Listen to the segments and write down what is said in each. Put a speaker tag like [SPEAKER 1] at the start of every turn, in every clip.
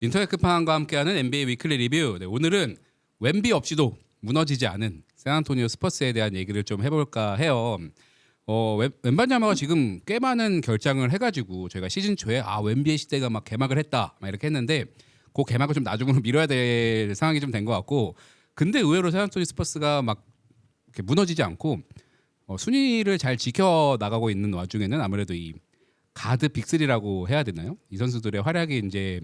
[SPEAKER 1] 인터넷 끝판왕과 함께하는 NBA 위클리 리뷰. 네, 오늘은 웬비 없이도 무너지지 않은 샌안토니오 스퍼스에 대한 얘기를 좀 해볼까 해요. 어, 웬- 웬바냐마가 지금 꽤 많은 결장을 해가지고 저희가 시즌 초에 아 웬비의 시대가 막 개막을 했다 막 이렇게 했는데 그 개막을 좀 나중으로 미뤄야 될 상황이 좀 된 것 같고 근데 의외로 샌안토니오 스퍼스가 막 이렇게 무너지지 않고 어, 순위를 잘 지켜 나가고 있는 와중에는 아무래도 이 가드 빅3라고 해야 되나요? 이 선수들의 활약이 이제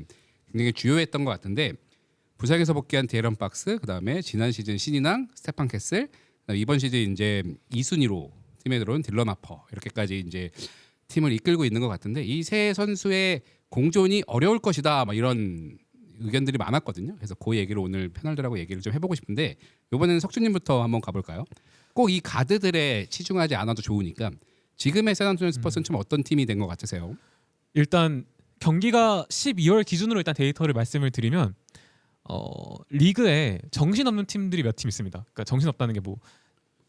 [SPEAKER 1] 굉장히 주요했던 것 같은데 부상에서 복귀한 디에런 박스 그다음에 지난 시즌 신인왕 스테판 캐슬 이번 시즌 이제 2순위로 팀에 들어온 딜런 하퍼 이렇게까지 이제 팀을 이끌고 있는 것 같은데 이 세 선수의 공존이 어려울 것이다 막 이런 의견들이 많았거든요. 그래서 그 얘기를 오늘 패널들하고 얘기를 좀 해보고 싶은데 이번에는 석준님부터 한번 가볼까요? 꼭 이 가드들에 치중하지 않아도 좋으니까 지금의 샌안토니오 스퍼스는 좀 어떤 팀이 된 것 같으세요?
[SPEAKER 2] 일단 경기가 12월 기준으로 일단 데이터를 말씀을 드리면 어, 리그에 정신없는 팀들이 몇 팀 있습니다. 그러니까 정신없다는 게 뭐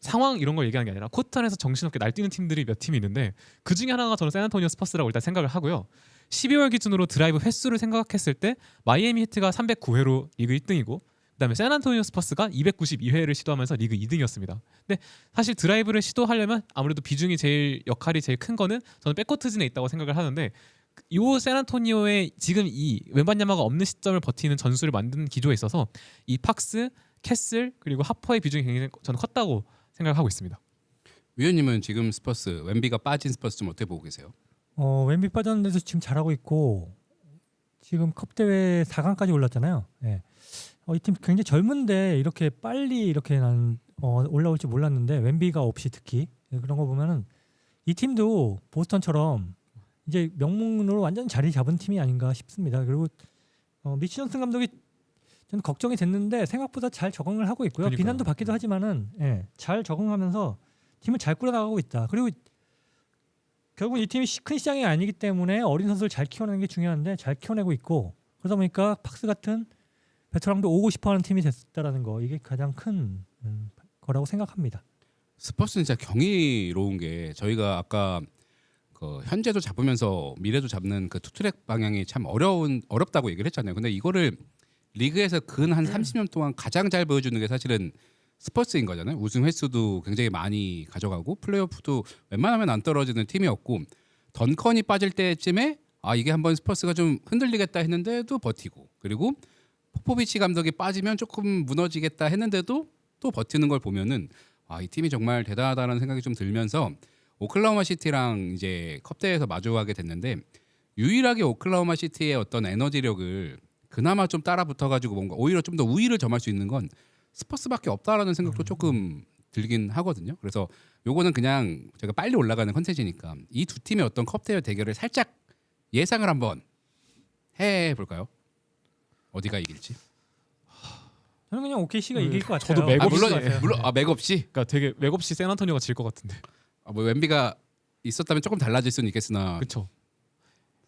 [SPEAKER 2] 상황 이런 걸 얘기하는 게 아니라 코트 안에서 정신없게 날뛰는 팀들이 몇 팀이 있는데 그 중에 하나가 저는 샌안토니오 스퍼스라고 일단 생각을 하고요. 12월 기준으로 드라이브 횟수를 생각했을 때 마이애미 히트가 309회로 리그 1등이고 그다음에 샌안토니오 스퍼스가 292회를 시도하면서 리그 2등이었습니다. 근데 사실 드라이브를 시도하려면 아무래도 비중이 제일 역할이 제일 큰 거는 저는 백코트진에 있다고 생각을 하는데 요 샌안토니오의 지금 이 웬반야마가 없는 시점을 버티는 전술을 만드는 기조에 있어서 이 팍스, 캐슬 그리고 하퍼의 비중이 굉장히 저는 컸다고 생각하고 있습니다.
[SPEAKER 1] 위원님은 지금 스퍼스 웬비가 빠진 스퍼스 좀 어떻게 보고 계세요?
[SPEAKER 3] 어, 웬비 빠졌는데도 지금 잘하고 있고 지금 컵 대회 4강까지 올랐잖아요. 예. 어, 이팀 굉장히 젊은데 이렇게 빨리 이렇게 난 어, 올라올 줄 몰랐는데 웬비가 없이 특히 예, 그런 거 보면은 이 팀도 보스턴처럼 이제 명문으로 완전 자리 잡은 팀이 아닌가 싶습니다. 그리고 어, 미치 존슨 감독이 저는 걱정이 됐는데 생각보다 잘 적응을 하고 있고요.
[SPEAKER 2] 그러니까요.
[SPEAKER 3] 비난도 받기도 하지만은 예, 잘 적응하면서 팀을 잘 꾸려나가고 있다. 그리고 결국 이 팀이 시- 큰 시장이 아니기 때문에 어린 선수를 잘 키워내는 게 중요한데 잘 키워내고 있고 그러다 보니까 팍스 같은 베테랑도 오고 싶어하는 팀이 됐다라는 거 이게 가장 큰 음, 거라고 생각합니다.
[SPEAKER 1] 스퍼스는 진짜 경이로운 게 저희가 아까 그 현재도 잡으면서 미래도 잡는 그 투트랙 방향이 참 어려운 어렵다고 얘기를 했잖아요. 근데 이거를 리그에서 근 한 30년 동안 가장 잘 보여주는 게 사실은 스퍼스인 거잖아요. 우승 횟수도 굉장히 많이 가져가고 플레이오프도 웬만하면 안 떨어지는 팀이었고 던컨이 빠질 때쯤에 아 이게 한번 스퍼스가 좀 흔들리겠다 했는데도 버티고 그리고 포포비치 감독이 빠지면 조금 무너지겠다 했는데도 또 버티는 걸 보면은 아, 이 팀이 정말 대단하다는 생각이 좀 들면서 오클라호마 시티랑 이제 컵대회에서 마주하게 됐는데 유일하게 오클라호마 시티의 어떤 에너지력을 그나마 좀 따라 붙어가지고 뭔가 오히려 좀 더 우위를 점할 수 있는 건 스퍼스밖에 없다라는 생각도 조금 들긴 하거든요. 그래서 요거는 그냥 제가 빨리 올라가는 컨텐츠니까 이 두 팀의 어떤 컵대회 대결을 살짝 예상을 한번 해 볼까요? 어디가 이길지?
[SPEAKER 3] 저는 그냥 OKC가
[SPEAKER 2] 음,
[SPEAKER 3] 이길 것
[SPEAKER 2] 저도
[SPEAKER 3] 같아요.
[SPEAKER 2] 맥
[SPEAKER 1] 아,
[SPEAKER 2] 없이
[SPEAKER 1] 물론
[SPEAKER 2] 같아요.
[SPEAKER 1] 물론 아 맥 없이
[SPEAKER 2] 그러니까 되게 맥없이 샌안토니오가 질 것 같은데.
[SPEAKER 1] 아, 뭐 웬비가 있었다면 조금 달라질 수는 있겠으나
[SPEAKER 2] 그렇죠.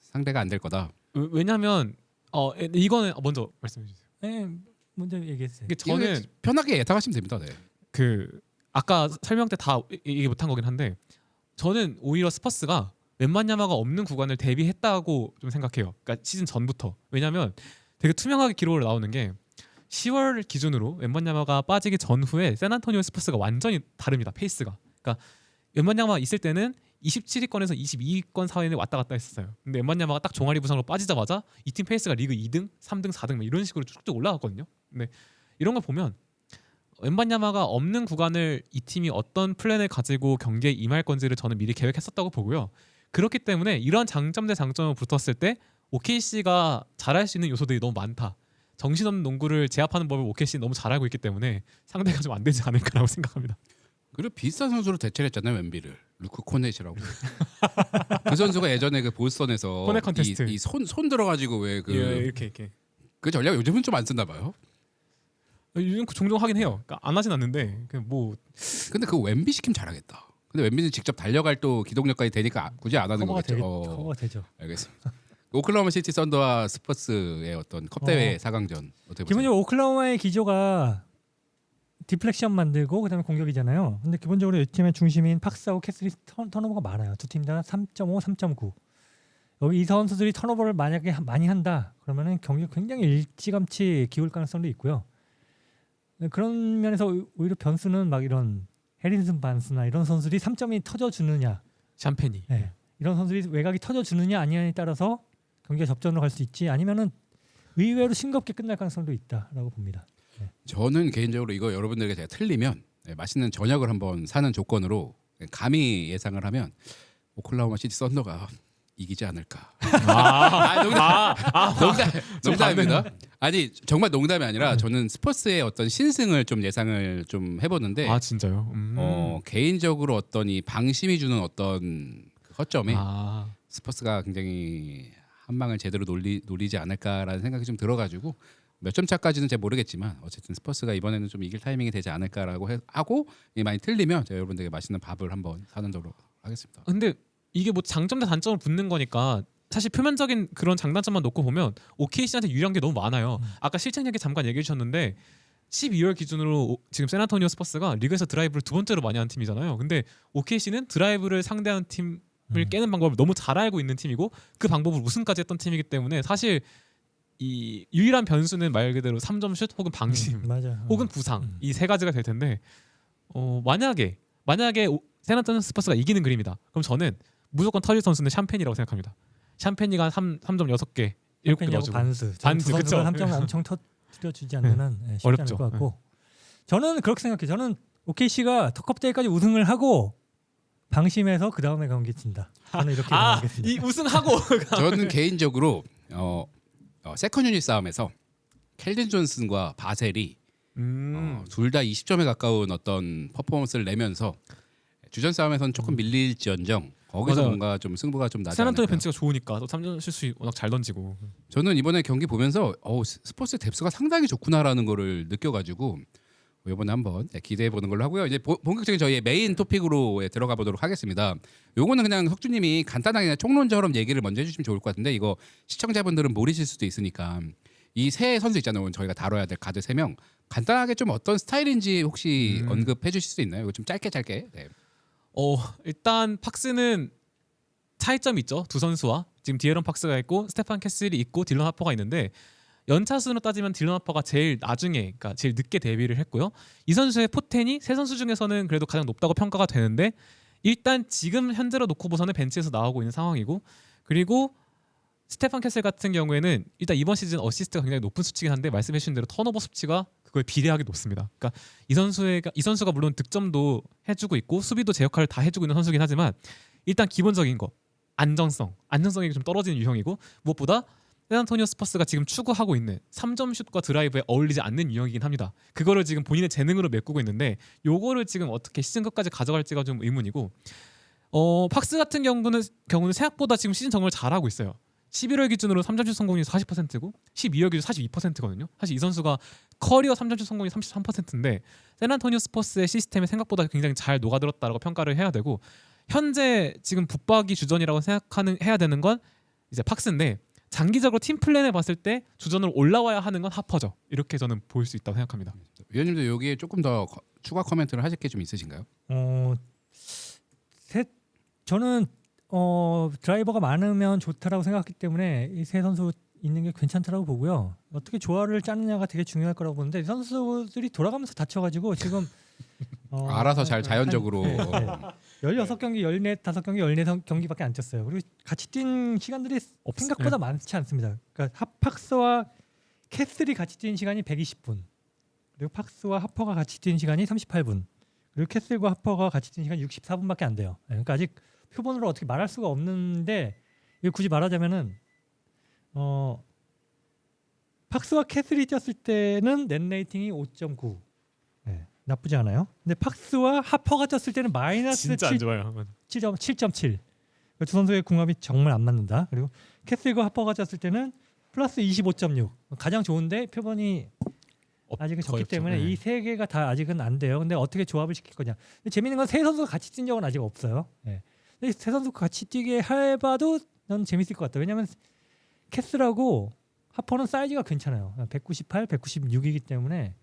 [SPEAKER 1] 상대가 안 될 거다.
[SPEAKER 2] 왜냐하면 어 에, 이거는 먼저 말씀해 주세요.
[SPEAKER 3] 네, 먼저 얘기했어요.
[SPEAKER 2] 이게 저는
[SPEAKER 1] 이거 편하게 예상하시면 됩니다. 네.
[SPEAKER 2] 그 아까 설명 때 다 얘기 못한 거긴 한데 저는 오히려 스퍼스가 웬만 야마가 없는 구간을 대비했다고 좀 생각해요. 그러니까 시즌 전부터 왜냐하면 되게 투명하게 기록으로 나오는 게 10월 기준으로 웬만 야마가 빠지기 전후에 샌안토니오 스퍼스가 완전히 다릅니다. 페이스가. 그러니까 웬만야마 있을 때는 27위권에서 22위권 사이에 왔다 갔다 했었어요. 근데 웬만야마가 딱 종아리 부상으로 빠지자마자 이 팀 페이스가 리그 2등, 3등, 4등 막 이런 식으로 쭉쭉 올라갔거든요. 근데 이런 걸 보면 웬반야마가 없는 구간을 이 팀이 어떤 플랜을 가지고 경기에 임할 건지를 저는 미리 계획했었다고 보고요. 그렇기 때문에 이런 장점 대 장점을 붙었을 때 OKC가 잘할 수 있는 요소들이 너무 많다. 정신없는 농구를 제압하는 법을 OKC는 너무 잘 알고 있기 때문에 상대가 좀 안 되지 않을까라고 생각합니다.
[SPEAKER 1] 그리고 비슷한 선수로 대체를 했잖아요. 웬비를 루크 코넷이라고. 그 선수가 예전에 그 보스턴에서
[SPEAKER 2] 코넷 컨테스트.
[SPEAKER 1] 이손 손 들어가지고 왜그그
[SPEAKER 2] 예, 이렇게 이렇게.
[SPEAKER 1] 전략 요즘은 좀안 쓴다 봐요.
[SPEAKER 2] 요즘 종종 하긴 해요. 그러니까 안 하진 않는데 그냥 뭐
[SPEAKER 1] 근데 그 웬비 시키면 잘하겠다. 근데 웬비는 직접 달려갈 또 기동력까지 되니까 아- 굳이 안 하는
[SPEAKER 3] 커버가,
[SPEAKER 1] 거겠죠.
[SPEAKER 3] 되,
[SPEAKER 1] 어,
[SPEAKER 3] 커버가 되죠.
[SPEAKER 1] 알겠습니다. 오클라호마 시티 썬더와 스퍼스의 어떤 컵 대회
[SPEAKER 3] 어.
[SPEAKER 1] 4강전 어떻게 보세요?
[SPEAKER 3] 기본적으로 오클라호마의 기조가 디플렉션 만들고 그다음에 공격이잖아요. 근데 기본적으로 이 팀의 중심인 팍스하고 캐슬리 턴, 턴오버가 많아요. 두 팀 다 3.5, 3.9. 여기 이 선수들이 턴오버를 만약에 하- 많이 한다 그러면은 경기가 굉장히 일찌감치 기울 가능성도 있고요. 네, 그런 면에서 오- 오히려 변수는 막 이런 해린슨 반스나 이런 선수들이 3점이 터져 주느냐
[SPEAKER 2] 샴페니.
[SPEAKER 3] 네. 이런 선수들이 외곽이 터져 주느냐 아니냐에 따라서 경기가 접전으로 갈 수 있지 아니면은 의외로 싱겁게 끝날 가능성도 있다라고 봅니다.
[SPEAKER 1] 저는 개인적으로 이거 여러분들에게 제가 틀리면 네, 맛있는 저녁을 한번 사는 조건으로 감히 예상을 하면 오클라호마 시티 썬더가 이기지 않을까. 아, 농담, 농담, 농담입니다. 아니 정말 농담이 아니라 저는 스포츠의 어떤 신승을 좀 예상을 좀 해보는데
[SPEAKER 2] 아 진짜요? 음.
[SPEAKER 1] 어, 개인적으로 어떤 이 방심이 주는 어떤 그 허점에
[SPEAKER 2] 아.
[SPEAKER 1] 스퍼스가 굉장히 한 방을 제대로 놀리, 노리지 않을까라는 생각이 좀 들어가지고 몇 점 차까지는 잘 모르겠지만 어쨌든 스퍼스가 이번에는 좀 이길 타이밍이 되지 않을까라고 해, 하고 이게 많이 틀리면 제가 여러분들에게 맛있는 밥을 한번 사는도록 하겠습니다.
[SPEAKER 2] 근데 이게 뭐 장점 대 단점을 붙는 거니까 사실 표면적인 그런 장단점만 놓고 보면 OKC한테 유리한 게 너무 많아요.
[SPEAKER 3] 음.
[SPEAKER 2] 아까 실책 얘기 잠깐 얘기해 주셨는데 12월 기준으로 오- 지금 세나토니오 스퍼스가 리그에서 드라이브를 두 번째로 많이 하는 팀이잖아요. 근데 OKC는 드라이브를 상대하는 팀을
[SPEAKER 3] 음.
[SPEAKER 2] 깨는 방법을 너무 잘 알고 있는 팀이고 그 방법을 우승까지 했던 팀이기 때문에 사실 이 유일한 변수는 말 그대로 3점 슛 혹은 방심
[SPEAKER 3] 음, 맞아.
[SPEAKER 2] 혹은 부상
[SPEAKER 3] 음.
[SPEAKER 2] 이세 가지가 될 텐데 어, 만약에 만약에 오- 세나토니오 스퍼스가 이기는 그림이다. 그럼 저는 무조건 터질 선수는 샴페니라고 생각합니다. 샴페니가 한 3, 3점 6개 이렇게
[SPEAKER 3] 샴페니하고
[SPEAKER 2] 넣어주고
[SPEAKER 3] 반스.
[SPEAKER 2] 반스,
[SPEAKER 3] 두 선수가
[SPEAKER 2] 그쵸.
[SPEAKER 3] 3점 엄청 터뜨려 주지 않는 네, 쉽지
[SPEAKER 2] 어렵죠.
[SPEAKER 3] 않을 것 같고 저는 그렇게 생각해요. 저는 OKC가 턱컵 대회까지 우승을 하고 방심해서 그 다음에 경기 진다. 저는 이렇게
[SPEAKER 2] 아,
[SPEAKER 3] 생각하겠습니다.
[SPEAKER 2] 이 우승하고
[SPEAKER 1] 저는 개인적으로 어, 어, 세컨 유닛 싸움에서 켈든 존슨과 바셀이
[SPEAKER 2] 음.
[SPEAKER 1] 어, 둘다 20점에 가까운 어떤 퍼포먼스를 내면서 주전 싸움에서는 조금 밀릴지언정 거기서
[SPEAKER 2] 맞아요.
[SPEAKER 1] 뭔가 좀 승부가 좀 나지 않을까.
[SPEAKER 2] 벤치가 좋으니까 또 3점 슛이 워낙 잘 던지고
[SPEAKER 1] 저는 이번에 경기 보면서 어, 스포츠 뎁스가 상당히 좋구나라는 거를 느껴가지고 이번에 한번 네, 기대해 보는 걸로 하고요. 이제 보- 본격적인 저희의 메인 토픽으로 예, 들어가 보도록 하겠습니다. 요거는 그냥 석주님이 간단하게 그냥 총론처럼 얘기를 먼저 해주시면 좋을 것 같은데 이거 시청자분들은 모르실 수도 있으니까 이 세 선수 있잖아요. 오늘 저희가 다뤄야 될 가드 세 명 간단하게 좀 어떤 스타일인지 혹시
[SPEAKER 2] 음.
[SPEAKER 1] 언급해 주실 수 있나요? 이거 좀 짧게 짧게. 네.
[SPEAKER 2] 어 일단 팍스는 차이점이 있죠 두 선수와 지금 디에런 팍스가 있고 스테판 캐슬이 있고 딜런 하퍼가 있는데 연차 수로 따지면 딜런 하퍼가 제일 나중에 그러니까 제일 늦게 데뷔를 했고요 이 선수의 포텐이 세 선수 중에서는 그래도 가장 높다고 평가가 되는데 일단 지금 현재로 놓고 보서는 벤치에서 나오고 있는 상황이고 그리고 스테판 캐슬 같은 경우에는 일단 이번 시즌 어시스트가 굉장히 높은 수치긴 한데 말씀해 주신 대로 턴오버 수치가 그거에 비례하게 높습니다. 그러니까 이 선수의 이 선수가 물론 득점도 해주고 있고 수비도 제 역할을 다 해주고 있는 선수긴 하지만 일단 기본적인 거 안정성, 안정성이 좀 떨어지는 유형이고 무엇보다 세안토니오 스퍼스가 지금 추구하고 있는 3점 슛과 드라이브에 어울리지 않는 유형이긴 합니다. 그거를 지금 본인의 재능으로 메꾸고 있는데 요거를 지금 어떻게 시즌 끝까지 가져갈지가 좀 의문이고 어 팍스 같은 경우는 경우는 생각보다 지금 시즌 정말 잘하고 있어요. 11월 기준으로 3점슛 성공률이 40%고 12월 기준 42%거든요. 사실 이 선수가 커리어 3점슛 성공률이 33%인데 세안토니오 스퍼스의 시스템에 생각보다 굉장히 잘 녹아들었다라고 평가를 해야 되고 현재 지금 붙박이 주전이라고 생각하는 해야 되는 건 이제 팍스인데 장기적으로 팀 플랜에 봤을 때 주전으로 올라와야 하는 건 하퍼죠. 이렇게 저는 볼 수 있다고 생각합니다.
[SPEAKER 1] 위원님도 여기에 조금 더 거- 추가 코멘트를 하실 게 좀 있으신가요?
[SPEAKER 3] 어, 세, 저는 어, 드라이버가 많으면 좋다라고 생각했기 때문에 이 세 선수 있는 게 괜찮다라고 보고요. 어떻게 조화를 짜느냐가 되게 중요할 거라고 보는데 이 선수들이 돌아가면서 다쳐가지고 지금 어,
[SPEAKER 1] 알아서 잘
[SPEAKER 3] 한-
[SPEAKER 1] 자연적으로.
[SPEAKER 3] 네, 네. 16경기, 14, 5경기, 14경기밖에 안 쳤어요. 그리고 같이 뛴 시간들이
[SPEAKER 2] 없-
[SPEAKER 3] 생각보다 많지 않습니다. 그러니까 하팍스와 캐슬이 같이 뛴 시간이 120분. 그리고 팍스와 하퍼가 같이 뛴 시간이 38분. 그리고 캐슬과 하퍼가 같이 뛴 시간이 64분밖에 안 돼요. 네, 그러니까 아직 표본으로 어떻게 말할 수가 없는데 이거 굳이 말하자면은 어 팍스와 캐슬이 뛰었을 때는 넷 레이팅이 5.9. 네, 나쁘지 않아요. 근데 팍스와 하퍼가 뛰었을 때는 마이너스
[SPEAKER 2] 진짜 7안 좋아요.
[SPEAKER 3] 7점 7.7. 두 선수의 궁합이 정말 안 맞는다. 그리고 캐슬과 하퍼가 짰을 때는 플러스 25.6. 가장 좋은데 표본이
[SPEAKER 2] 없-
[SPEAKER 3] 아직은 적기
[SPEAKER 2] 없죠.
[SPEAKER 3] 때문에
[SPEAKER 2] 네.
[SPEAKER 3] 이세 개가 다 아직은 안 돼요. 근데 어떻게 조합을 시킬 거냐. 재밌는 건 세 선수가 같이 뛴 적은 아직 없어요. 예. 근데 세 선수가 같이 뛰게 해봐도 난 재밌을 것 같다. 왜냐면 캐슬하고 하퍼는 사이즈가 괜찮아요. 198, 196이기 때문에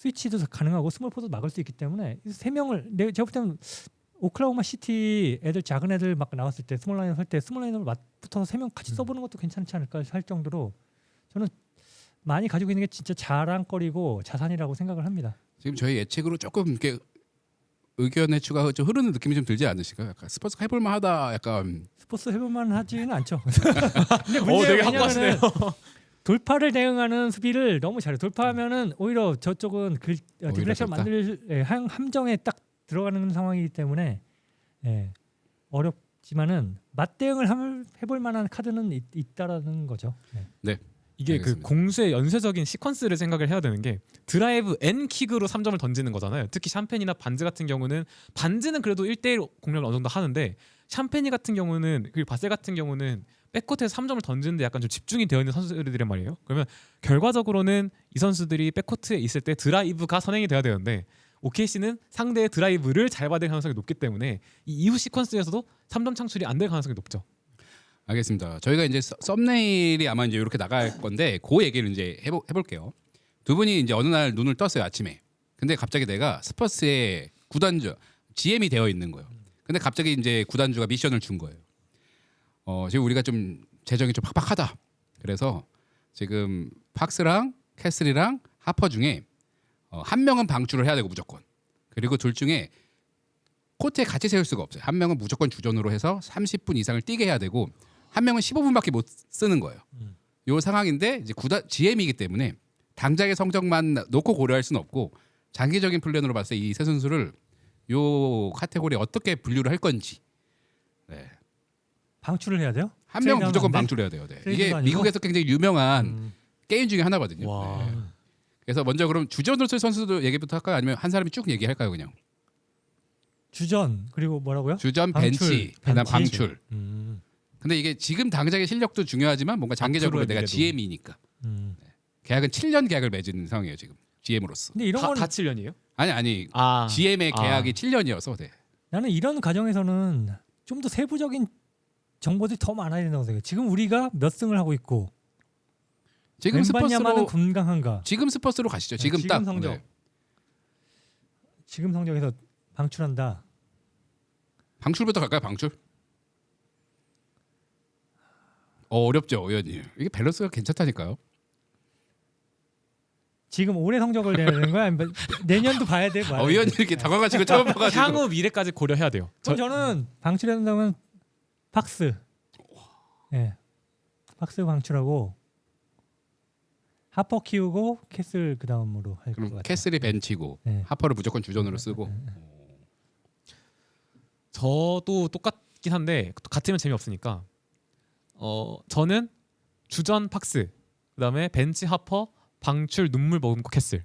[SPEAKER 3] 스위치도 가능하고 스몰 포도 막을 수 있기 때문에 이세 명을 내 제가 볼 때는 오클라호마 시티 애들 작은 애들 막 나왔을 때 스몰 라인업 할때 스몰 라인업을 맞붙어서 세 명 같이 써보는 것도 괜찮지 않을까 할 정도로 저는 많이 가지고 있는 게 진짜 자랑거리고 자산이라고 생각을 합니다.
[SPEAKER 1] 지금 저희 예측으로 조금 이렇게 의견의 추가 좀 흐르는 느낌이 좀 들지 않으실까요? 약간 스포츠가 해볼만하다. 약간
[SPEAKER 3] 스포츠 해볼만 하지는 않죠. 근데
[SPEAKER 2] 어, 되게 확고하시네요.
[SPEAKER 3] 돌파를 대응하는 수비를 너무 잘해. 돌파하면은 오히려 저쪽은 그 어,
[SPEAKER 1] 오히려
[SPEAKER 3] 디플렉션
[SPEAKER 1] 좋다?
[SPEAKER 3] 만들 예, 함, 함정에 딱 들어가는 상황이기 때문에 예, 어렵지만은 맞대응을 함- 해볼 만한 카드는 있, 있다라는 거죠. 예.
[SPEAKER 2] 이게 그
[SPEAKER 1] 알겠습니다.
[SPEAKER 2] 공수의 연쇄적인 시퀀스를 생각을 해야 되는 게 드라이브 N 킥으로 3점을 던지는 거잖아요. 특히 샴페니나 반즈 같은 경우는 반즈는 그래도 1대1 공략을 어느 정도 하는데 샴페니 같은 경우는 그리고 바셀 같은 경우는 백코트에서 3점을 던지는데 약간 좀 집중이 되어 있는 선수들이란 말이에요. 그러면 결과적으로는 이 선수들이 백코트에 있을 때 드라이브가 선행이 돼야 되는데 OKC는 상대의 드라이브를 잘 받을 가능성이 높기 때문에 이 이후 시퀀스에서도 3점 창출이 안 될 가능성이 높죠.
[SPEAKER 1] 알겠습니다. 저희가 이제 서- 썸네일이 아마 이제 이렇게 나갈 건데 그 얘기를 이제 해보, 해볼게요. 두 분이 이제 어느 날 눈을 떴어요 아침에. 근데 갑자기 내가 스퍼스의 구단주 GM이 되어 있는 거예요. 근데 갑자기 이제 구단주가 미션을 준 거예요. 어, 지금 우리가 좀 재정이 좀 팍팍하다. 그래서 지금 팍스랑 캐슬이랑 하퍼 중에 어, 한 명은 방출을 해야 되고 무조건. 그리고 둘 중에 코트에 같이 세울 수가 없어요. 한 명은 무조건 주전으로 해서 30분 이상을 뛰게 해야 되고 한 명은 15분밖에 못 쓰는 거예요.
[SPEAKER 3] 음.
[SPEAKER 1] 요 상황인데 이제 구단 GM이기 때문에 당장의 성적만 놓고 고려할 수는 없고 장기적인 플랜으로 봤을 때 이 세 선수를 요 카테고리에 어떻게 분류를 할 건지 네.
[SPEAKER 3] 방출을 해야 돼요?
[SPEAKER 1] 한 명
[SPEAKER 3] 트레이드하면
[SPEAKER 1] 무조건
[SPEAKER 3] 안 돼?
[SPEAKER 1] 방출해야 돼요. 네. 이게
[SPEAKER 3] 트레이드가 아니고?
[SPEAKER 1] 미국에서 굉장히 유명한
[SPEAKER 3] 음.
[SPEAKER 1] 게임 중에 하나거든요.
[SPEAKER 2] 와.
[SPEAKER 1] 네. 그래서 먼저 그럼 주전으로 쓸 선수들 얘기부터 할까요? 아니면 한 사람이 쭉 얘기할까요, 그냥?
[SPEAKER 3] 주전 그리고 뭐라고요?
[SPEAKER 1] 주전,
[SPEAKER 3] 방출,
[SPEAKER 1] 벤치, 그다음
[SPEAKER 3] 벤치.
[SPEAKER 1] 방출.
[SPEAKER 3] 음.
[SPEAKER 1] 근데 이게 지금 당장의 실력도 중요하지만 뭔가 장기적으로
[SPEAKER 2] 앞으로의
[SPEAKER 1] 내가
[SPEAKER 2] 미래도.
[SPEAKER 1] GM이니까
[SPEAKER 3] 음.
[SPEAKER 1] 계약은 7년 계약을 맺은 상황이에요 지금 GM으로서.
[SPEAKER 3] 근데 이런
[SPEAKER 2] 다,
[SPEAKER 3] 거는
[SPEAKER 2] 다 7년이에요?
[SPEAKER 1] 아니 아니
[SPEAKER 2] 아.
[SPEAKER 1] GM의
[SPEAKER 2] 아.
[SPEAKER 1] 계약이 7년이어서 네.
[SPEAKER 3] 나는 이런 과정에서는 좀 더 세부적인 정보들이 더 많아야 된다고 생각해요. 지금 우리가 몇 승을 하고 있고
[SPEAKER 1] 지금 스퍼스로
[SPEAKER 3] 건강한가?
[SPEAKER 1] 지금 스퍼스로 가시죠. 지금,
[SPEAKER 3] 지금
[SPEAKER 1] 딱
[SPEAKER 3] 성적.
[SPEAKER 1] 네.
[SPEAKER 3] 지금 성적에서 방출한다.
[SPEAKER 1] 방출부터 갈까요? 방출. 어, 어렵죠, 의원님. 이게 밸런스가 괜찮다니까요.
[SPEAKER 3] 지금 올해 성적을 내야 되는 거야? 아니면 내년도 봐야 돼? 봐야
[SPEAKER 1] 어,
[SPEAKER 3] 돼?
[SPEAKER 1] 의원님 이렇게 당황하시고 처음 봐가지고.
[SPEAKER 2] 향후 미래까지 고려해야 돼요.
[SPEAKER 3] 그럼 저는 방출해야 된다면 박스. 예. 박스 방출하고 하퍼 키우고 캐슬 그 다음으로 할 것
[SPEAKER 1] 그럼
[SPEAKER 3] 같아요.
[SPEAKER 1] 캐슬이 벤치고
[SPEAKER 3] 네.
[SPEAKER 1] 하퍼를 무조건 주전으로 쓰고.
[SPEAKER 2] 저도 똑같긴 한데 또 같으면 재미없으니까 어 저는 주전 팍스 그다음에 벤치 하퍼 방출 눈물 머금고 캐슬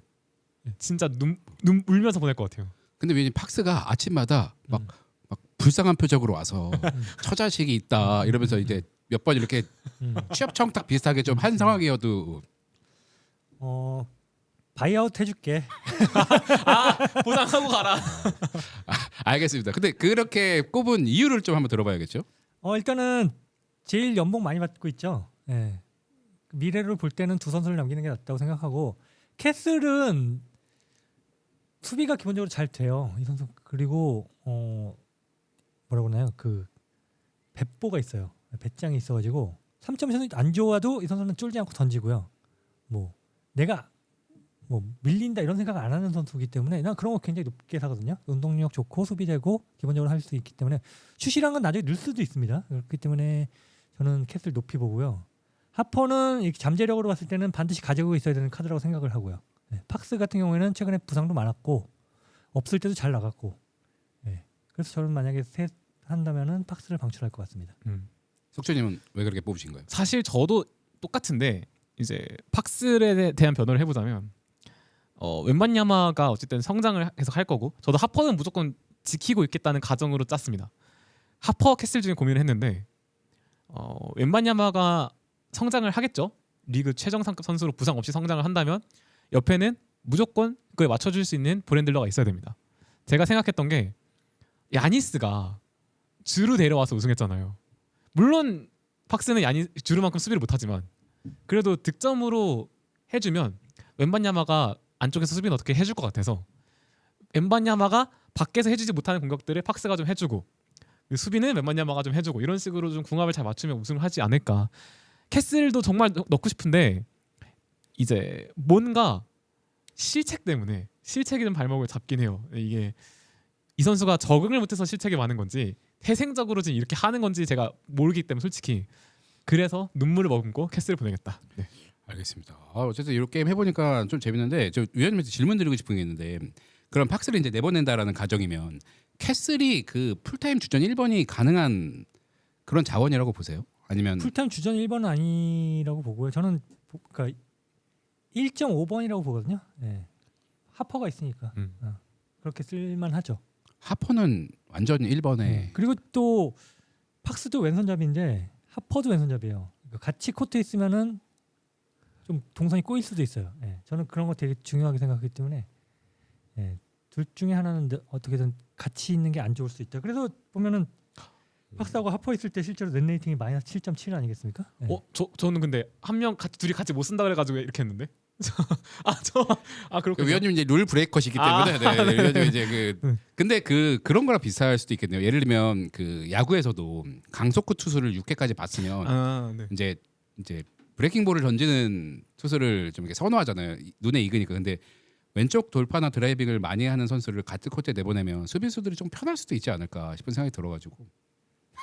[SPEAKER 2] 진짜 눈, 눈 울면서 보낼 것 같아요.
[SPEAKER 1] 근데 왜냐면 팍스가 아침마다 막,
[SPEAKER 3] 음.
[SPEAKER 1] 막 불쌍한 표정으로 와서 처자식이 있다 이러면서 이제 몇 번 이렇게
[SPEAKER 3] 음.
[SPEAKER 1] 취업 청탁 비슷하게 좀 한 상황이어도
[SPEAKER 3] 어 바이아웃 해줄게.
[SPEAKER 2] 보상하고 가라.
[SPEAKER 1] 알겠습니다. 근데 그렇게 꼽은 이유를 좀 한번 들어봐야겠죠.
[SPEAKER 3] 어 일단은 제일 연봉 많이 받고 있죠. 예. 미래를 볼 때는 두 선수를 남기는 게 낫다고 생각하고 캐슬은 수비가 기본적으로 잘 돼요. 이 선수 그리고 어 뭐라고 하나요? 그 배보가 있어요. 배짱이 있어가지고 3점 슛이 안 좋아도 이 선수는 쫄지 않고 던지고요. 뭐 내가 뭐 밀린다 이런 생각 안 하는 선수이기 때문에 난 그런 거 굉장히 높게 사거든요. 운동력 좋고 수비되고 기본적으로 할 수 있기 때문에 슛이란 건 나중에 늘 수도 있습니다. 그렇기 때문에 저는 캐슬 높이 보고요. 하퍼는 잠재력으로 봤을 때는 반드시 가지고 있어야 되는 카드라고 생각을 하고요. 네, 팍스 같은 경우에는 최근에 부상도 많았고 없을 때도 잘 나갔고. 네, 그래서 저는 만약에 셋 한다면은 팍스를 방출할 것 같습니다.
[SPEAKER 2] 음.
[SPEAKER 1] 석주님은 왜 그렇게 뽑으신 거예요?
[SPEAKER 2] 사실 저도 똑같은데 이제 팍스에 대한 변호를 해보자면 어, 웬만 야마가 어쨌든 성장을 계속 할 거고 저도 하퍼는 무조건 지키고 있겠다는 가정으로 짰습니다. 하퍼 캐슬 중에 고민을 했는데 어, 웬만 야마가 성장을 하겠죠. 리그 최정 상급 선수로 부상 없이 성장을 한다면 옆에는 무조건 그에 맞춰줄 수 있는 브랜들러가 있어야 됩니다. 제가 생각했던 게 야니스가 주루 데려와서 우승했잖아요. 물론 팍스는 야니 주루만큼 수비를 못하지만 그래도 득점으로 해주면 웬반야마가 안쪽에서 수비는 어떻게 해줄 것 같아서 웬반야마가 밖에서 해주지 못하는 공격들을 팍스가 좀 해주고 그 수비는 웬만냐마가 좀 해주고 이런 식으로 좀 궁합을 잘 맞추면 우승을 하지 않을까. 캐슬도 정말 넣- 넣고 싶은데 이제 뭔가 실책 때문에 실책이 좀 발목을 잡긴 해요. 이게 이 선수가 적응을 못해서 실책이 많은 건지 태생적으로 지금 이렇게 하는 건지 제가 모르기 때문에 솔직히 그래서 눈물을 머금고 캐슬을 보내겠다. 네.
[SPEAKER 1] 알겠습니다. 아, 어쨌든 이런 게임 해보니까 좀 재밌는데 저 위원님한테 질문 드리고 싶은 게 있는데 그럼 팍스를 이제 내보낸다라는 가정이면 캐슬이 그 풀타임 주전 1번이 가능한 그런 자원이라고 보세요? 아니면
[SPEAKER 3] 풀타임 주전 1번은 아니라고 보고요. 저는 보- 그러니까 1.5번이라고 보거든요. 예. 하퍼가 있으니까
[SPEAKER 2] 음.
[SPEAKER 3] 어, 그렇게 쓸만하죠.
[SPEAKER 1] 하퍼는 완전 1번에
[SPEAKER 3] 네. 그리고 또 팍스도 왼손잡이인데 하퍼도 왼손잡이에요. 그러니까 같이 코트에 있으면은 좀 동선이 꼬일 수도 있어요. 예. 저는 그런 거 되게 중요하게 생각하기 때문에 예. 둘 중에 하나는 느- 어떻게든 같이 있는 게 안 좋을 수 있다. 그래서 보면은 팍스하고 하퍼 있을 때 실제로 넷 레이팅이 마이너스 7.7 아니겠습니까? 예.
[SPEAKER 2] 어, 저 저는 근데 한 명 같이 둘이 같이 못 쓴다 그래가지고 이렇게 했는데. 아 저 아
[SPEAKER 1] 그
[SPEAKER 2] 그렇군요.
[SPEAKER 1] 위원님 이제 룰 브레이커시기
[SPEAKER 2] 아,
[SPEAKER 1] 때문에 네, 네, 위원님 이제 그
[SPEAKER 3] 네.
[SPEAKER 1] 근데 그 그런 거랑 비슷할 수도 있겠네요. 예를 들면 그 야구에서도 강속구 투수를 6회까지 봤으면
[SPEAKER 2] 아 네.
[SPEAKER 1] 이제 이제 브레이킹 볼을 던지는 투수를 좀 이렇게 선호하잖아요. 이- 눈에 익으니까. 근데 왼쪽 돌파나 드라이빙을 많이 하는 선수를 같은 코트에 내보내면 수비수들이 좀 편할 수도 있지 않을까 싶은 생각이 들어가지고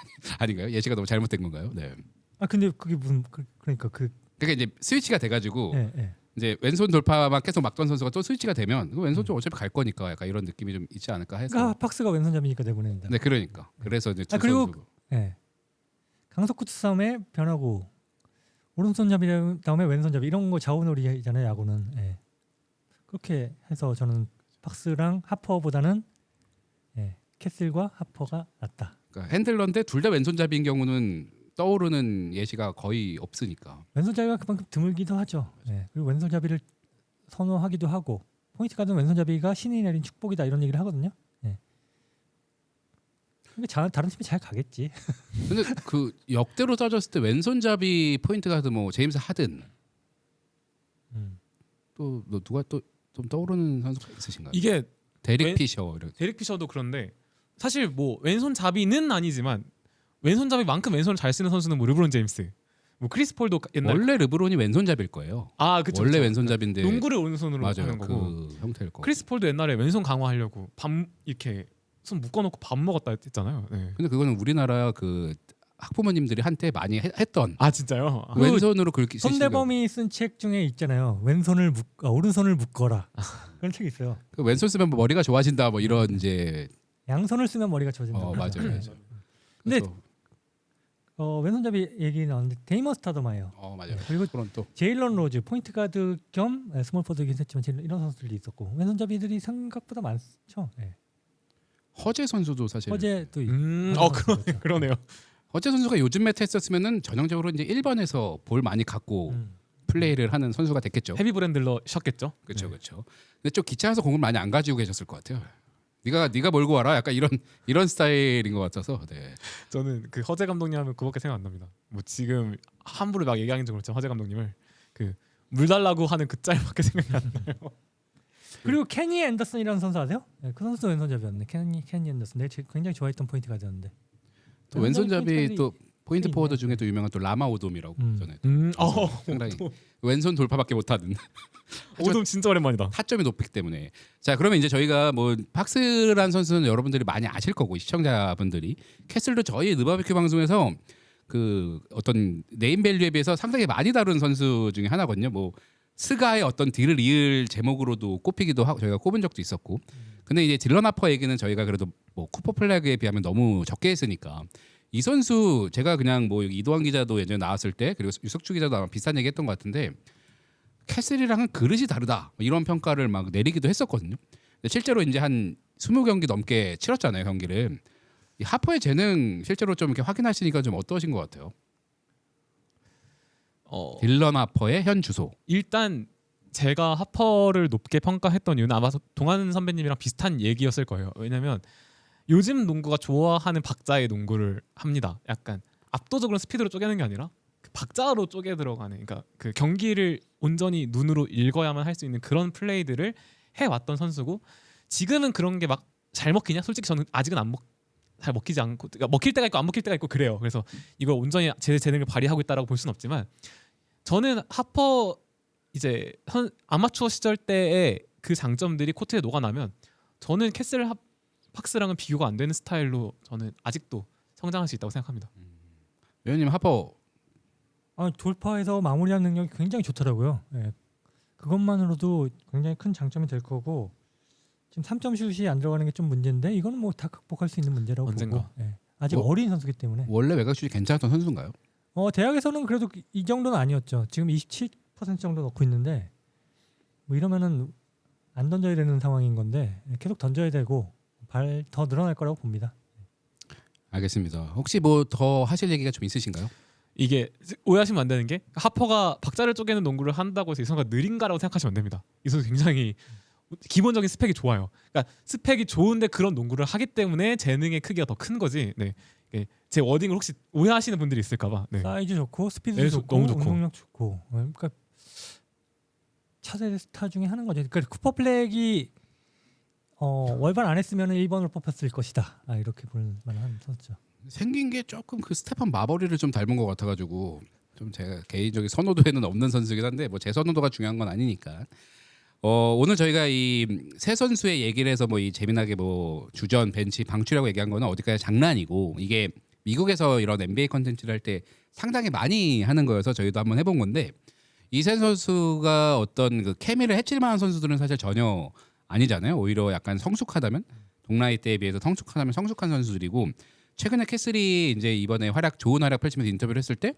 [SPEAKER 1] 아닌가요? 예시가 너무 잘못된 건가요? 네.
[SPEAKER 3] 아 근데 그게 무슨 그, 그러니까 그
[SPEAKER 1] 그러니까 이제 스위치가 돼가지고
[SPEAKER 3] 예, 예.
[SPEAKER 1] 이제 왼손 돌파만 계속 막던 선수가 또 스위치가 되면 그 왼손 쪽 어차피 갈 거니까 약간 이런 느낌이 좀 있지 않을까 해서.
[SPEAKER 3] 그러니까 팍스가 왼손잡이니까 내보낸다.
[SPEAKER 1] 네, 그러니까. 그래서 이제 두
[SPEAKER 3] 아, 그리고
[SPEAKER 1] 선수.
[SPEAKER 3] 예. 강속구트 싸움에 변하고 오른손잡이 다음에 왼손잡이 이런 거 좌우놀이잖아요 야구는. 예. 그렇게 해서 저는 팍스랑 하퍼보다는 예. 캐슬과 하퍼가 낫다.
[SPEAKER 1] 그러니까 핸들러인데 둘 다 왼손잡이인 경우는 떠오르는 예시가 거의 없으니까.
[SPEAKER 3] 왼손잡이가 그만큼 드물기도 하죠. 예. 그리고 왼손잡이를 선호하기도 하고 포인트 가든 왼손잡이가 신이 내린 축복이다 이런 얘기를 하거든요. 예. 그러니까 자, 다른 팀이 잘 가겠지.
[SPEAKER 1] 근데 그 역대로 따졌을 때 왼손잡이 포인트 가드 뭐 제임스 하든
[SPEAKER 3] 음.
[SPEAKER 1] 또너 누가 또 좀 떠오르는 선수가 있으신가요?
[SPEAKER 2] 이게
[SPEAKER 1] 데릭
[SPEAKER 2] 왼-
[SPEAKER 1] 피셔 이런.
[SPEAKER 2] 데릭 피셔도 그런데 사실 뭐 왼손잡이는 아니지만 왼손잡이만큼 왼손을 잘 쓰는 선수는 뭐 르브론 제임스, 뭐 크리스 폴도 옛날
[SPEAKER 1] 원래 르브론이 왼손잡이일 거예요.
[SPEAKER 2] 아 그쵸,
[SPEAKER 1] 원래
[SPEAKER 2] 그쵸.
[SPEAKER 1] 왼손잡인데
[SPEAKER 2] 농구를 오른손으로
[SPEAKER 1] 맞아요.
[SPEAKER 2] 하는 거고
[SPEAKER 1] 그 형태일 거.
[SPEAKER 2] 크리스 폴도 옛날에 왼손 강화하려고 밥 이렇게 손 묶어놓고 밥 먹었다 했잖아요. 네.
[SPEAKER 1] 근데 그거는 우리나라 그 학부모님들이 한때 많이 해- 했던
[SPEAKER 2] 아 진짜요? 아,
[SPEAKER 3] 그
[SPEAKER 1] 왼손으로 긁기
[SPEAKER 3] 손대범이 쓴 책 중에 있잖아요. 왼손을 묶 아, 오른손을 묶어라. 그런 책이 있어요.
[SPEAKER 1] 그 왼손 쓰면 뭐 머리가 좋아진다 뭐 이런 이제
[SPEAKER 3] 양손을 쓰면 머리가 좋아진다.
[SPEAKER 1] 어 맞아요. 맞아요.
[SPEAKER 3] 근데
[SPEAKER 1] 그래서-
[SPEAKER 3] 어, 왼손잡이 얘기 나왔는데 데이먼 스타더마예요.
[SPEAKER 1] 어 맞아요.
[SPEAKER 3] 그리고
[SPEAKER 1] 그런 또
[SPEAKER 3] 제일런 로즈 포인트 가드 겸 예, 스몰 포드긴 했지만 제일- 이런 선수들이 있었고 왼손잡이들이 생각보다 많죠. 예.
[SPEAKER 1] 허재 선수도 사실
[SPEAKER 3] 어제도 있-
[SPEAKER 2] 음, 어 그러네
[SPEAKER 3] 있었죠.
[SPEAKER 2] 그러네요.
[SPEAKER 1] 허재 선수가 요즘 메타 했었으면은 전형적으로 이제 1번에서 볼 많이 갖고
[SPEAKER 3] 음.
[SPEAKER 1] 플레이를 하는 선수가 됐겠죠.
[SPEAKER 2] 헤비 브랜들러 셨겠죠?
[SPEAKER 1] 그렇죠,
[SPEAKER 3] 네.
[SPEAKER 1] 그렇죠. 근데 좀 기차에서 공을 많이 안 가지고 계셨을 것 같아요. 네가 네가 몰고 와라. 약간 이런 이런 스타일인 것 같아서. 네.
[SPEAKER 2] 저는 그 허재 감독님 하면 그거밖에 생각 안 납니다. 뭐 지금 함부로 막 얘기하긴 좀 그렇지만 허재 감독님을 그 물 달라고 하는 그 짤밖에 생각이 안 나요.
[SPEAKER 3] 그리고 케니 앤더슨이라는 선수 아세요? 예, 그 선수도 왼손잡이였네. 케니 케니 앤더슨. 내가 제- 굉장히 좋아했던 포인트 가드였는데.
[SPEAKER 1] 또 왼손잡이 또 포인트. 포워드 중에 또 유명한 또 라마 오돔이라고
[SPEAKER 3] 음.
[SPEAKER 1] 전에
[SPEAKER 2] 음, 어,
[SPEAKER 1] 상당히 왼손 돌파밖에 못하는.
[SPEAKER 2] 오돔 진짜 오랜만이다.
[SPEAKER 1] 타점이 높기 때문에. 자 그러면 이제 저희가 뭐 팍스란 선수는 여러분들이 많이 아실 거고 시청자분들이. 캐슬도 저희 느바비큐 방송에서 그 어떤 네임밸류에 비해서 상당히 많이 다룬 선수 중에 하나거든요. 뭐 스가의 어떤 딜을 이을 제목으로도 꼽히기도 하고 저희가 꼽은 적도 있었고. 근데 이제 딜런 하퍼 얘기는 저희가 그래도 뭐 쿠퍼 플래그에 비하면 너무 적게 했으니까 이 선수 제가 그냥 뭐 이도환 기자도 예전에 나왔을 때 그리고 유석주 기자도 아마 비슷한 얘기했던 것 같은데 캐슬이랑은 그릇이 다르다 뭐 이런 평가를 막 내리기도 했었거든요. 근데 실제로 이제 한 20경기 넘게 치렀잖아요 경기를. 이 하퍼의 재능 실제로 좀 이렇게 확인하시니까 좀 어떠신 것 같아요?
[SPEAKER 2] 어,
[SPEAKER 1] 딜런 하퍼의 현 주소.
[SPEAKER 2] 일단 제가 하퍼를 높게 평가했던 이유는 아마 동환 선배님이랑 비슷한 얘기였을 거예요. 왜냐면 요즘 농구가 좋아하는 박자의 농구를 합니다. 약간 압도적으로 스피드로 쪼개는 게 아니라 그 박자로 쪼개 들어가는 그러니까 그 경기를 온전히 눈으로 읽어야만 할 수 있는 그런 플레이들을 해 왔던 선수고 지금은 그런 게 막 잘 먹히냐? 솔직히 저는 아직은 안 먹. 잘 먹히지 않고 그러니까 먹힐 때가 있고 안 먹힐 때가 있고 그래요. 그래서 이걸 온전히 제 재능을 발휘하고 있다라고 볼 수는 없지만 저는 하퍼 이제 선, 아마추어 시절 때의 그 장점들이 코트에 녹아나면 저는 캐슬 하, 팍스랑은 비교가 안 되는 스타일로 저는 아직도 성장할 수 있다고 생각합니다.
[SPEAKER 1] 위원님 하퍼
[SPEAKER 3] 아, 돌파해서 마무리하는 능력이 굉장히 좋더라고요. 예. 그것만으로도 굉장히 큰 장점이 될 거고 지금 3점 슛이 안 들어가는 게 좀 문제인데 이거는 뭐 다 극복할 수 있는 문제라고
[SPEAKER 2] 언젠가.
[SPEAKER 3] 보고 예. 아직
[SPEAKER 1] 뭐-
[SPEAKER 3] 어린 선수기 때문에
[SPEAKER 1] 원래 외곽슛이 괜찮았던 선수인가요?
[SPEAKER 3] 어, 대학에서는 그래도 이 정도는 아니었죠. 지금 27% 정도 넣고 있는데 뭐 이러면은 안 던져야 되는 상황인 건데 계속 던져야 되고 발 더 늘어날 거라고 봅니다.
[SPEAKER 1] 알겠습니다. 혹시 뭐 더 하실 얘기가 좀 있으신가요?
[SPEAKER 2] 이게 오해하시면 안 되는 게 하퍼가 박자를 쪼개는 농구를 한다고 해서 이 선수가 느린가라고 생각하시면 안 됩니다. 이 선수 굉장히 기본적인 스펙이 좋아요. 그러니까 스펙이 좋은데 그런 농구를 하기 때문에 재능의 크기가 더 큰 거지. 네. 이게 제 워딩을 혹시 오해하시는 분들이 있을까봐. 네.
[SPEAKER 3] 사이즈 좋고 스피드
[SPEAKER 2] 네,
[SPEAKER 3] 좋고
[SPEAKER 2] 너무 좋고.
[SPEAKER 3] 운동력 좋고 어, 그러니까 차세대 스타 중에 하는 거죠. 그러니까 쿠퍼 플렉이 어, 월반 안 했으면 1번으로 뽑혔을 것이다. 아, 이렇게 볼 만한 선수죠.
[SPEAKER 1] 생긴 게 조금 그 스테판 마버리를 좀 닮은 것 같아가지고 좀 제가 개인적인 선호도에는 없는 선수긴 한데 뭐 제 선호도가 중요한 건 아니니까. 어 오늘 저희가 이 세 선수의 얘기를 해서 뭐 이 재미나게 뭐 주전 벤치 방출이라고 얘기한 거는 어디까지 장난이고 이게 미국에서 이런 NBA 컨텐츠를 할 때 상당히 많이 하는 거여서 저희도 한번 해본 건데 이세 선수가 어떤 그 케미를 해칠 만한 선수들은 사실 전혀 아니잖아요. 오히려 약간 성숙하다면 동나이 때에 비해서 성숙하다면 성숙한 선수들이고 최근에 캐슬이 이제 이번에 활약 좋은 활약 펼치면서 인터뷰를 했을 때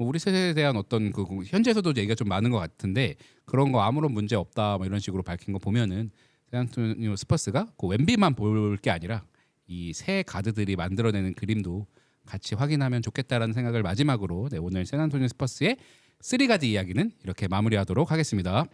[SPEAKER 1] 뭐 우리 세대에 대한 어떤 그 현재에서도 얘기가 좀 많은 것 같은데 그런 거 아무런 문제 없다 뭐 이런 식으로 밝힌 거 보면은 샌안토니오 스퍼스가 그 웬비만 볼 게 아니라 이 새 가드들이 만들어내는 그림도 같이 확인하면 좋겠다라는 생각을 마지막으로 네, 오늘 샌안토니오 스퍼스의 쓰리 가드 이야기는 이렇게 마무리하도록 하겠습니다.